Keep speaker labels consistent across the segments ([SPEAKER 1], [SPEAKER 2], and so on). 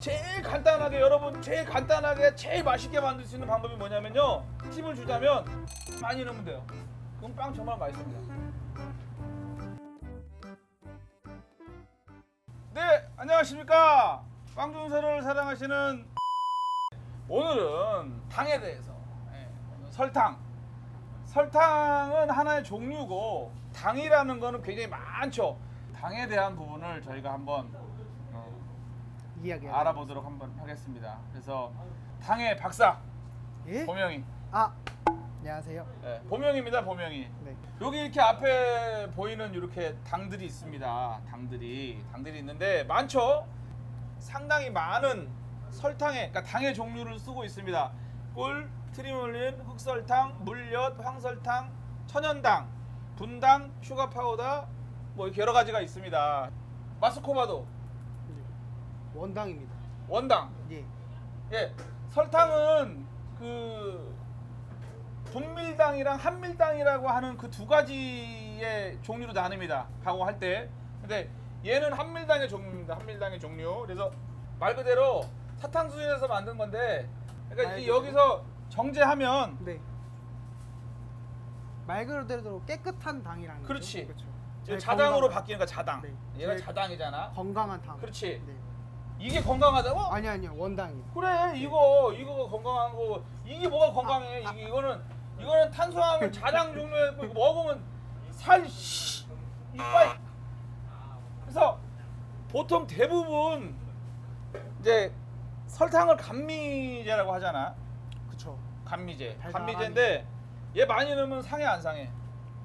[SPEAKER 1] 제일 간단하게 여러분 제일 간단하게 제일 맛있게 만들 수 있는 방법이 뭐냐면요. 팁을 주자면 많이 넣으면 돼요. 그럼 빵 정말 맛있습니다. 네 안녕하십니까. 빵 준사를 사랑하시는 오늘은 당에 대해서 예, 오늘 설탕. 설탕은 하나의 종류고 당이라는 거는 굉장히 많죠. 당에 대한 부분을 저희가 한번 어,
[SPEAKER 2] 이야기
[SPEAKER 1] 알아보도록 한번 하겠습니다. 그래서 당의 박사
[SPEAKER 2] 예?
[SPEAKER 1] 보명이,
[SPEAKER 2] 아 안녕하세요.
[SPEAKER 1] 네, 보명입니다. 보명이.
[SPEAKER 2] 네.
[SPEAKER 1] 여기 이렇게 앞에 보이는 이렇게 당들이 있습니다. 당들이 당들이 있는데 많죠. 상당히 많은 설탕의 그러니까 당의 종류를 쓰고 있습니다. 꿀, 트리몰린, 흑설탕, 물엿, 황설탕, 천연당, 분당, 슈가 파우더 뭐 이렇게 여러 가지가 있습니다. 마스코바도
[SPEAKER 2] 원당입니다.
[SPEAKER 1] 원당
[SPEAKER 2] 예.
[SPEAKER 1] 예, 설탕은 그 분밀당이랑 한밀당이라고 하는 그 두 가지의 종류로 나뉩니다. 가공할 때. 근데 얘는 한밀당의 종류입니다. 한밀당의 종류. 그래서 말 그대로 사탕수수에서 만든 건데, 그러니까 말이
[SPEAKER 2] 그대로?
[SPEAKER 1] 여기서 정제하면
[SPEAKER 2] 네. 말 그대로 깨끗한 당이라는
[SPEAKER 1] 그렇지.
[SPEAKER 2] 거죠. 그렇죠.
[SPEAKER 1] 이제
[SPEAKER 2] 저희
[SPEAKER 1] 자당으로
[SPEAKER 2] 건강-
[SPEAKER 1] 바뀌는 거야 자당.
[SPEAKER 2] 네.
[SPEAKER 1] 얘가 자당이잖아.
[SPEAKER 2] 건강한 당.
[SPEAKER 1] 그렇지.
[SPEAKER 2] 네.
[SPEAKER 1] 이게 건강하다고?
[SPEAKER 2] 아니 아니요 원당이.
[SPEAKER 1] 그래 이거 이거 건강한 거 이게 뭐가 건강해
[SPEAKER 2] 아, 아.
[SPEAKER 1] 이게 이거는 이거는 탄수화물 자장 종류의 거 이거 먹으면 살 씨, 이빨 그래서 보통 대부분 이제 설탕을 감미제라고 하잖아
[SPEAKER 2] 그쵸.
[SPEAKER 1] 감미제. 감미제인데 얘 많이 넣으면 상해 안 상해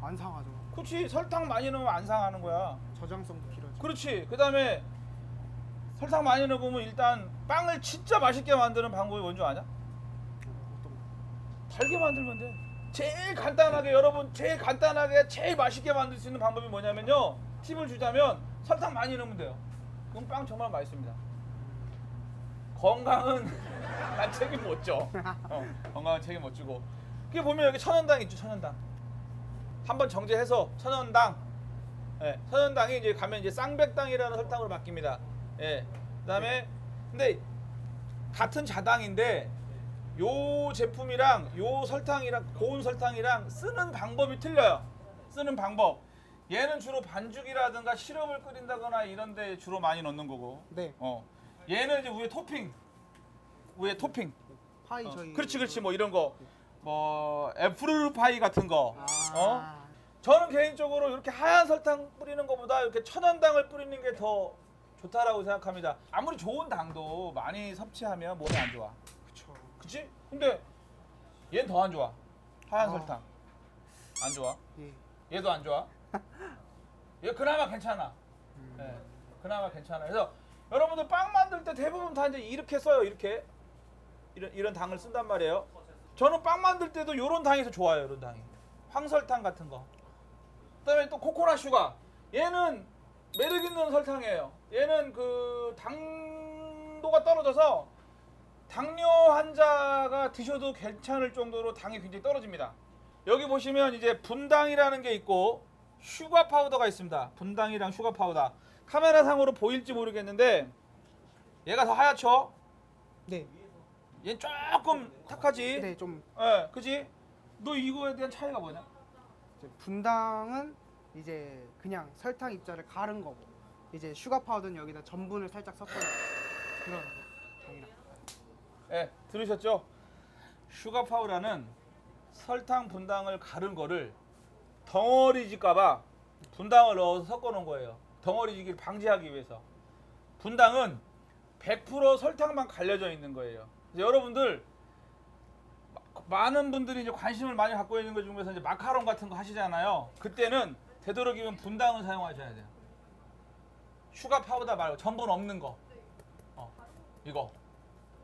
[SPEAKER 2] 안 상하죠.
[SPEAKER 1] 그렇지 설탕 많이 넣으면 안 상하는 거야
[SPEAKER 2] 저장성도 길어져.
[SPEAKER 1] 그렇지 그 다음에 설탕 많이 넣으면 일단 빵을 진짜 맛있게 만드는 방법이 뭔지 아냐?
[SPEAKER 2] 어떤 거?
[SPEAKER 1] 달게 만들면 돼. 제일 간단하게 여러분 제일 간단하게 제일 맛있게 만들 수 있는 방법이 뭐냐면요. 팁을 주자면 설탕 많이 넣으면 돼요. 그럼 빵 정말 맛있습니다. 건강은 난 책임 못 져. 어, 건강은 책임 못 지고. 그게 보면 여기 천연당 있죠, 천연당. 한번 정제해서 천연당. 예, 천연당이 이제 가면 이제 쌍백당이라는 설탕으로 바뀝니다. 예. 그다음에 근데 같은 자당인데 요 제품이랑 요 설탕이랑 고운 설탕이랑 쓰는 방법이 틀려요. 쓰는 방법. 얘는 주로 반죽이라든가 시럽을 끓인다거나 이런 데 주로 많이 넣는 거고.
[SPEAKER 2] 네.
[SPEAKER 1] 어. 얘는 이제 위에 토핑. 위에 토핑.
[SPEAKER 2] 파이
[SPEAKER 1] 어,
[SPEAKER 2] 저희.
[SPEAKER 1] 그렇지 그렇지 뭐 이런 거. 뭐 애플 파이 같은 거.
[SPEAKER 2] 아.
[SPEAKER 1] 어? 저는 개인적으로 이렇게 하얀 설탕 뿌리는 것보다 이렇게 천연당을 뿌리는 게 더 좋다라고 생각합니다. 아무리 좋은 당도 많이 섭취하면 몸에 안 좋아.
[SPEAKER 2] 그쵸.
[SPEAKER 1] 그치? 근데 얘는 더 안 좋아. 하얀
[SPEAKER 2] 아.
[SPEAKER 1] 설탕. 안 좋아.
[SPEAKER 2] 예.
[SPEAKER 1] 얘도 안 좋아. 얘 그나마 괜찮아.
[SPEAKER 2] 음.
[SPEAKER 1] 예. 그나마 괜찮아. 그래서 여러분들 빵 만들 때 대부분 다 이제 이렇게 써요. 이렇게. 이런 이런 당을 쓴단 말이에요. 저는 빵 만들 때도 이런 당이 더 좋아요. 이런 당이. 황설탕 같은 거. 그다음에 또 코코넛 슈가. 얘는 매력 있는 설탕이에요. 얘는 그 당도가 떨어져서 당뇨 환자가 드셔도 괜찮을 정도로 당이 굉장히 떨어집니다. 여기 보시면 이제 분당이라는 게 있고 슈가 파우더가 있습니다. 분당이랑 슈가 파우더. 카메라 상으로 보일지 모르겠는데 얘가 더 하얗죠?
[SPEAKER 2] 네.
[SPEAKER 1] 얘는 조금 탁하지?
[SPEAKER 2] 네, 좀
[SPEAKER 1] 예, 그지? 너 이거에 대한 차이가 뭐냐?
[SPEAKER 2] 이제 분당은 이제 그냥 설탕 입자를 가른 거고 이제 슈가 파우더는 여기다 전분을 살짝 섞어 그런 당이랑
[SPEAKER 1] 예, 들으셨죠? 슈가 파우더는 설탕 분당을 가른 거를 덩어리질까봐 분당을 넣어서 섞어 놓은 거예요. 덩어리지기를 방지하기 위해서. 분당은 100% 설탕만 갈려져 있는 거예요. 여러분들 마- 많은 분들이 이제 관심을 많이 갖고 있는 것 중에서 이제 마카롱 같은 거 하시잖아요. 그때는 되도록이면 분당을 사용하셔야 돼요. 슈가 파우더 말고 전분 없는 거. 어, 이거.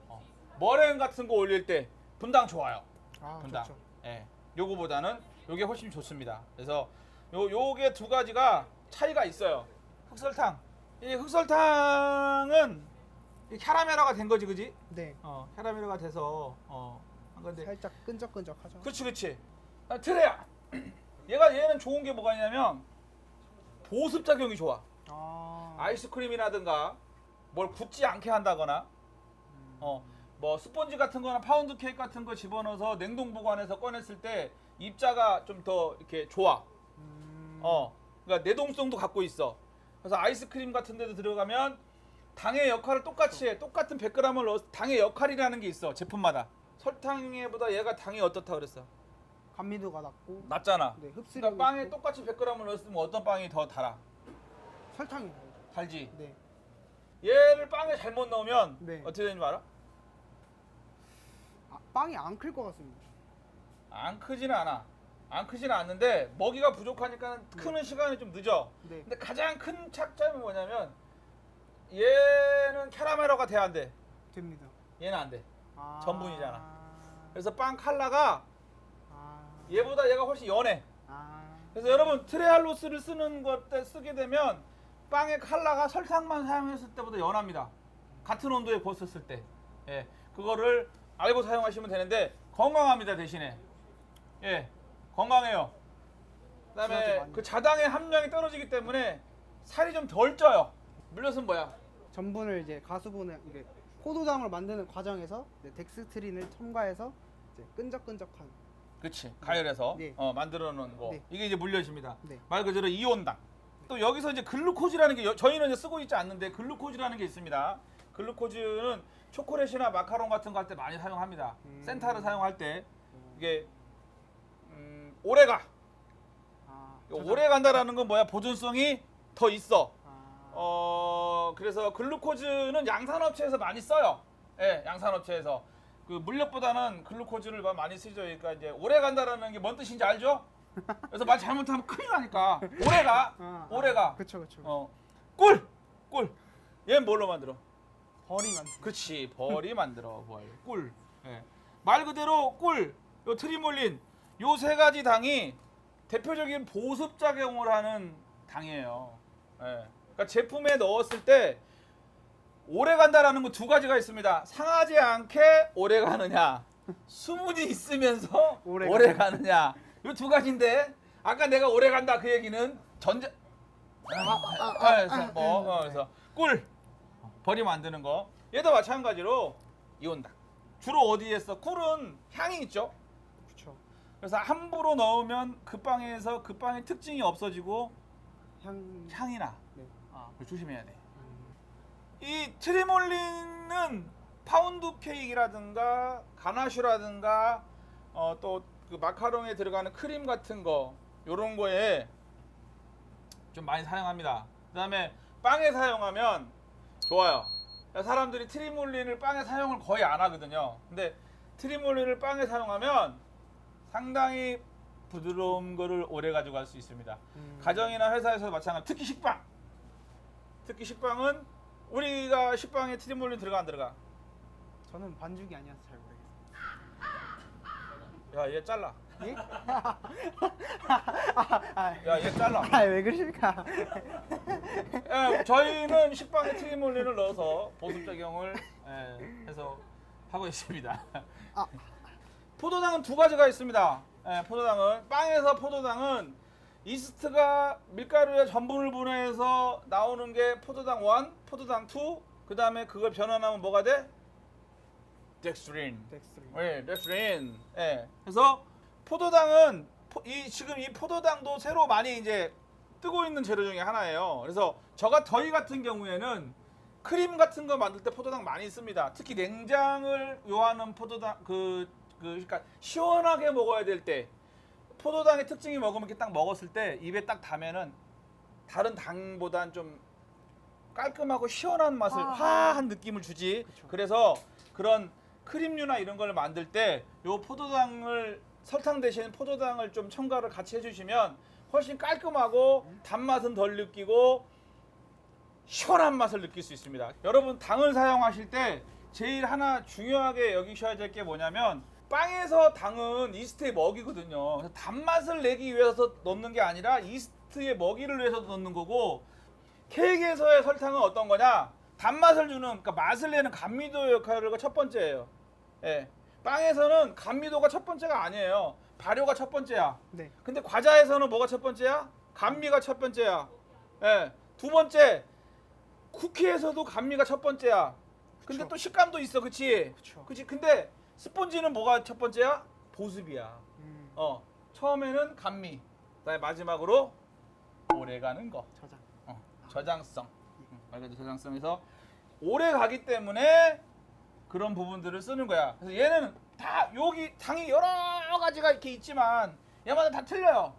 [SPEAKER 1] 어. 머랭 같은 거 올릴 때 분당 좋아요.
[SPEAKER 2] 아
[SPEAKER 1] 분당.
[SPEAKER 2] 좋죠.
[SPEAKER 1] 예. 요거보다는 요게 훨씬 좋습니다. 그래서 요 요게 두 가지가 차이가 있어요. 흑설탕. 이 흑설탕은 이 캐러멜화가 된 거지, 그지?
[SPEAKER 2] 네
[SPEAKER 1] 어, 캐러멜화가 돼서 어, 한 건데.
[SPEAKER 2] 살짝 끈적끈적하죠.
[SPEAKER 1] 그렇지, 그렇지. 아, 트레야. 얘가 얘는 좋은 게 뭐가 있냐면 보습 작용이 좋아.
[SPEAKER 2] 아
[SPEAKER 1] 아이스크림이라든가 뭘 굳지 않게 한다거나 어, 뭐 스펀지 같은 거나 파운드 케이크 같은 거 집어넣어서 냉동 보관해서 꺼냈을 때 입자가 좀 더 이렇게 좋아.
[SPEAKER 2] 음.
[SPEAKER 1] 어, 그러니까 내동성도 갖고 있어. 그래서 아이스크림 같은 데도 들어가면 당의 역할을 똑같이 해. 똑같은 100g을 넣어 당의 역할이라는 게 있어. 제품마다. 설탕에보다 얘가 당이 어떻다 그랬어?
[SPEAKER 2] 감미도가 낮고
[SPEAKER 1] 낮잖아.
[SPEAKER 2] 네, 흡수력이
[SPEAKER 1] 그러니까 빵에
[SPEAKER 2] 있고
[SPEAKER 1] 똑같이 100g을 넣었으면 어떤 빵이 더 달아?
[SPEAKER 2] 설탕이
[SPEAKER 1] 달지.
[SPEAKER 2] 네.
[SPEAKER 1] 얘를 빵에 잘못 넣으면
[SPEAKER 2] 네.
[SPEAKER 1] 어떻게 되는지 알아?
[SPEAKER 2] 아, 빵이 안 클 것 같습니다.
[SPEAKER 1] 안 크지는 않아. 안 크지는 않는데 먹이가 부족하니까 크는 시간이 좀 늦어.
[SPEAKER 2] 네.
[SPEAKER 1] 근데 가장 큰 착점이 뭐냐면 얘는 캐러멜화가 돼야 안 돼.
[SPEAKER 2] 됩니다.
[SPEAKER 1] 얘는 안 돼.
[SPEAKER 2] 아.
[SPEAKER 1] 전분이잖아. 그래서 빵 칼라가
[SPEAKER 2] 아.
[SPEAKER 1] 얘보다 얘가 훨씬 연해.
[SPEAKER 2] 아.
[SPEAKER 1] 그래서 여러분 트레할로스를 쓰는 것때 쓰게 되면 빵의 칼라가 설탕만 사용했을 때보다 연합니다. 같은 온도에 구웠었을 때. 예. 그거를 알고 사용하시면 되는데 건강합니다 대신에. 예. 건강해요. 그다음에. 그 자당의 함량이 떨어지기 때문에 살이 좀 덜 쪄요. 물엿은 뭐야?
[SPEAKER 2] 전분을 이제 가수분을 이게 포도당을 만드는 과정에서 이제 덱스트린을 첨가해서 이제 끈적끈적한
[SPEAKER 1] 그치. 가열해서
[SPEAKER 2] 네.
[SPEAKER 1] 어, 만들어 놓은 거.
[SPEAKER 2] 네.
[SPEAKER 1] 이게 이제 물엿입니다.
[SPEAKER 2] 네.
[SPEAKER 1] 말 그대로 이온당. 또 여기서 이제 글루코즈라는 게 여- 저희는 이제 쓰고 있지 않는데 글루코즈라는 게 있습니다. 글루코즈는 초콜릿이나 마카롱 같은 거 할 때 많이 사용합니다.
[SPEAKER 2] 음.
[SPEAKER 1] 센타를 사용할 때. 이게 음, 오래가.
[SPEAKER 2] 아,
[SPEAKER 1] 오래 간다라는 건 뭐야? 보존성이 더 있어.
[SPEAKER 2] 아,
[SPEAKER 1] 어 그래서 글루코즈는 양산업체에서 많이 써요. 예, 양산업체에서 그 물엿보다는 글루코즈를 많이 쓰죠. 그러니까 이제 오래 간다라는 게 뭔 뜻인지 알죠? 그래서 말 잘못하면 큰일 나니까 오래가
[SPEAKER 2] 아,
[SPEAKER 1] 오래가
[SPEAKER 2] 그쵸 그쵸.
[SPEAKER 1] 어 꿀! 꿀! 얘는 뭘로 만들어?
[SPEAKER 2] 벌이 만.
[SPEAKER 1] 그치 벌이 만들어 벌 꿀. 예. 말 그대로 꿀, 요 트리몰린 요 세 가지 당이 대표적인 보습 작용을 하는 당이에요. 예. 그러니까 제품에 넣었을 때 오래 간다라는 거 두 가지가 있습니다. 상하지 않게 오래 가느냐, 수분이 있으면서
[SPEAKER 2] 오래
[SPEAKER 1] 오래, 가느냐. 요두 가지인데 아까 내가 오래 간다 그 얘기는 전자 아, 그래서 뭐 어, 그래서 꿀 벌이 만드는 거 얘도 마찬가지로 이온당 주로 어디에 써? 꿀은 향이 있죠.
[SPEAKER 2] 그쵸.
[SPEAKER 1] 그래서 함부로 넣으면 그 빵에서 그 빵의 특징이 없어지고
[SPEAKER 2] 향.
[SPEAKER 1] 향이 나.
[SPEAKER 2] 네.
[SPEAKER 1] 아, 조심해야 돼.
[SPEAKER 2] 음,
[SPEAKER 1] 이 트리몰린은 파운드 케이크라든가 가나슈라든가 어, 또그 마카롱에 들어가는 크림 같은 거 요런 거에 좀 많이 사용합니다. 그다음에 빵에 사용하면 좋아요. 사람들이 트리몰린을 빵에 사용을 거의 안 하거든요. 근데 트리몰린을 빵에 사용하면 상당히 부드러운 거를 오래 가져갈 수 있습니다.
[SPEAKER 2] 음.
[SPEAKER 1] 가정이나 회사에서 마찬가지. 특히 식빵. 특히 식빵은 우리가 식빵에 트리몰린 들어가 안 들어가?
[SPEAKER 2] 저는 반죽이 아니어서 잘 모르겠어요.
[SPEAKER 1] 야, 얘 잘라.
[SPEAKER 2] 예? 아,
[SPEAKER 1] 야, 얘 잘라.
[SPEAKER 2] 아, 왜 그러실까?
[SPEAKER 1] 예, 저희는 식빵에 트리몰린을 넣어서 보습 작용을 예, 해서 하고 있습니다.
[SPEAKER 2] 아.
[SPEAKER 1] 포도당은 두 가지가 있습니다. 예, 포도당은 빵에서 포도당은 이스트가 밀가루에 전분을 분해해서 나오는 게 포도당 1, 포도당 2, 그 다음에 그걸 변환하면 뭐가 돼? 덱스트린.
[SPEAKER 2] 덱스트린.
[SPEAKER 1] 네, 덱스트린. 예. 그래서 포도당은 포- 이 지금 이 포도당도 새로 많이 이제 뜨고 있는 재료 중에 하나예요. 그래서 저가 저희 같은 경우에는 크림 같은 거 만들 때 포도당 많이 씁니다. 특히 냉장을 요하는 포도당 그, 그 그러니까 시원하게 먹어야 될 때 포도당의 특징이 먹으면 이렇게 딱 먹었을 때 입에 딱 담으면은 다른 당보단 좀 깔끔하고 시원한 맛을
[SPEAKER 2] 아.
[SPEAKER 1] 화한 느낌을 주지.
[SPEAKER 2] 그쵸.
[SPEAKER 1] 그래서 그런 크림류나 이런 걸 만들 때 요 포도당을 설탕 대신 포도당을 좀 첨가를 같이 해주시면 훨씬 깔끔하고 단맛은 덜 느끼고 시원한 맛을 느낄 수 있습니다. 여러분 당을 사용하실 때 제일 하나 중요하게 여기셔야 될 게 뭐냐면 빵에서 당은 이스트의 먹이거든요. 그래서 단맛을 내기 위해서 넣는 게 아니라 이스트의 먹이를 위해서 넣는 거고 케이크에서의 설탕은 어떤 거냐? 단맛을 주는 그러니까 맛을 내는 감미도 역할을 첫 번째예요. 예. 빵에서는 감미도가 첫 번째가 아니에요. 발효가 첫 번째야.
[SPEAKER 2] 네.
[SPEAKER 1] 근데 과자에서는 뭐가 첫 번째야? 감미가 첫 번째야. 예. 두 번째 쿠키에서도 감미가 첫 번째야. 근데
[SPEAKER 2] 그쵸.
[SPEAKER 1] 또 식감도 있어, 그치?
[SPEAKER 2] 그쵸.
[SPEAKER 1] 그치? 근데 스폰지는 뭐가 첫 번째야? 보습이야.
[SPEAKER 2] 음,
[SPEAKER 1] 어, 처음에는 감미, 그다음에 마지막으로 오래가는 거,
[SPEAKER 2] 저장.
[SPEAKER 1] 어, 저장성. 응, 말 그대로 저장성에서 오래 가기 때문에 그런 부분들을 쓰는 거야. 그래서 얘는 다 여기 당이 여러 가지가 이렇게 있지만 얘마다 다 틀려요.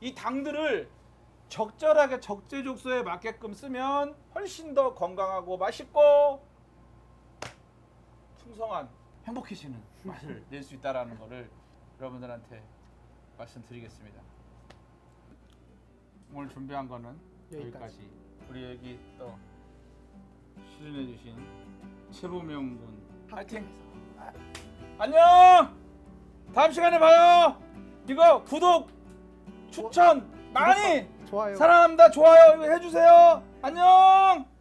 [SPEAKER 1] 이 당들을 적절하게 적재적소에 맞게끔 쓰면 훨씬 더 건강하고 맛있고 풍성한 행복해지는 맛을 낼 수 있다라는 거를 여러분들한테 말씀드리겠습니다. 오늘 준비한 거는
[SPEAKER 2] 여기까지.
[SPEAKER 1] 여기까지. 우리 여기 또 출연해주신 최보명 군 파이팅! 안녕! 다음 시간에 봐요. 이거 구독, 추천 많이
[SPEAKER 2] 좋아요.
[SPEAKER 1] 사랑합니다. 좋아요 이거 해주세요. 안녕.